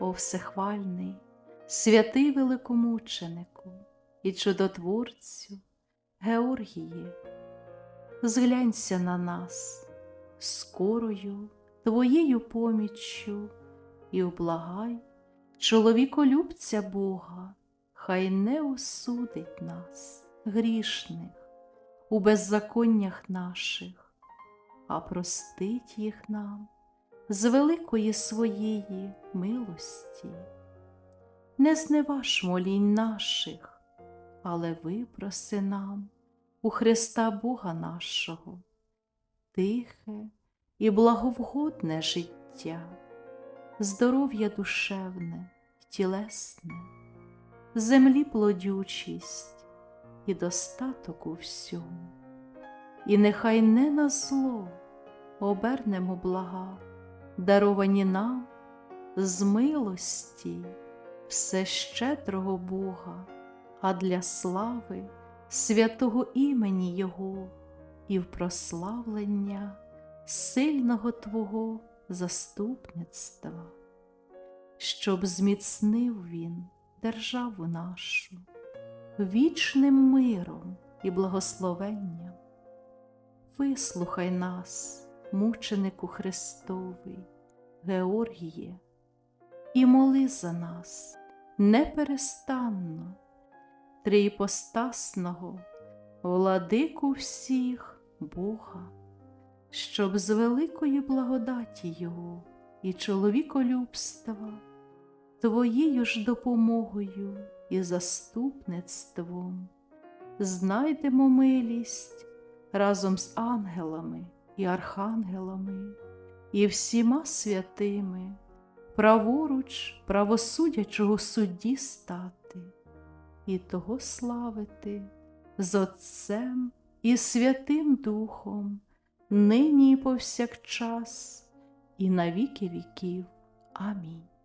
о всехвальний, святий великомученику і чудотворцю Георгії, зглянься на нас скорою твоєю поміччю і облагай чоловіколюбця Бога, хай не осудить нас, грішних, у беззаконнях наших, а простить їх нам з великої своєї милості. Не зневаж молінь наших, але випроси нам у Христа Бога нашого, тихе і благовгодне життя, здоров'я душевне й тілесне, землі плодючість і достаток у всьому. І нехай не на зло обернемо блага, даровані нам з милості всещедрого Бога, а для слави святого імені Його і прославлення сильного Твого заступництва, щоб зміцнив Він державу нашу вічним миром і благословенням. Вислухай нас, мученику Христовий, Георгіє, і моли за нас неперестанно, трійпостасного, владику всіх Бога, щоб з великої благодаті Його і чоловіколюбства, Твоєю ж допомогою і заступництвом знайдемо милість разом з ангелами і архангелами і всіма святими, праворуч правосудячого судді стати, і того славити з Отцем і Святим Духом, нині і повсякчас, і на віки віків. Амінь.